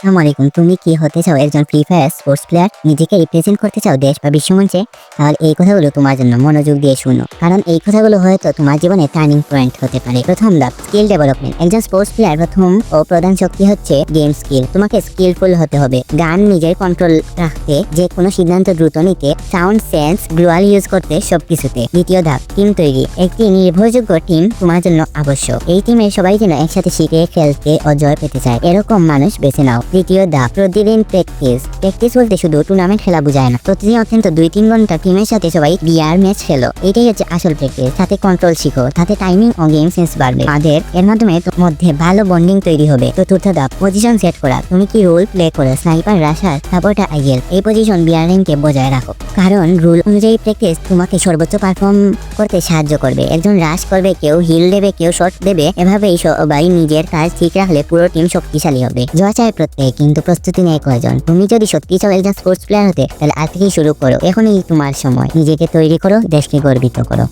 আসসালামু আলাইকুম। তুমি কি হতে চাও একজন ফ্রি ফায়ার স্পোর্টস প্লেয়ার? নিজেকে রিপ্রেজেন্ট করতে চাও দেশ বা বিশ্বমঞ্চে তাহলে এই কথাগুলো তোমার জন্য মনোযোগ দিয়ে শুনো। কারণ এই কথাগুলো হয়তো তোমার জীবনে টার্নিং পয়েন্ট হতে পারে। প্রথম ধাপ, স্কিল ডেভেলপমেন্ট। একজন স্পোর্টস প্লেয়ার প্রথম ও প্রধান শক্তি হচ্ছে গেম স্কিল। তোমাকে স্কিলফুল হতে হবে। গান নিজের কন্ট্রোল রাখতে যে কোনো সিদ্ধান্ত দ্রুত নিতে সাউন্ড সেন্স গ্লোয়াল ইউজ করতে সবকিছুতে। দ্বিতীয় ধাপ টিম তৈরি। একটি নির্ভরযোগ্য টিম তোমার জন্য আবশ্যক। এই টিমের সবাই যেন একসাথে শিখে, খেলতে ও জয় পেতে চায়। এরকম মানুষ বেছে নাও। তৃতীয় ধাপ প্রতিদিন প্র্যাকটিস প্র্যাকটিস বলতে শুধু টুর্নামেন্ট খেলা বোঝায় না। প্রতিদিন অত্যন্ত দুই তিন ঘণ্টা টিমের সাথে সবাই বিয়ার ম্যাচ খেলো। এটাই হচ্ছে আসল প্র্যাকটিস তাতে কন্ট্রোল শিখো। তাতে টাইমিং ও গেম সেন্স বাড়বে। তাদের, এর মাধ্যমে মধ্যে ভালো বন্ডিং তৈরি হবে। চতুর্থ ধাপ পজিশন সেট করা। তুমি কি রোল প্লে করো? স্নাইপার রাশার সাপোর্টার আইএল এই পজিশন বিয়ার র্যাঙ্কে বজায় রাখো। কারণ রুল অনুযায়ী প্র্যাকটিস তোমাকে সর্বোচ্চ পারফর্ম করতে সাহায্য করবে। একজন রাশ করবে, কেউ হিল দেবে, কেউ শর্ট দেবে। এভাবেই সবাই নিজের কাজ ঠিক রাখলে পুরো টিম শক্তিশালী হবে। জয় চায় কিন্তু প্রস্তুতি নেয় কয়জন? তুমি যদি সত্যি চাও একজন স্পোর্টস প্লেয়ার হতে, তাহলে আজ থেকেই শুরু করো। এখনই তোমার সময়। নিজেকে তৈরি করো, দেশকে গর্বিত করো।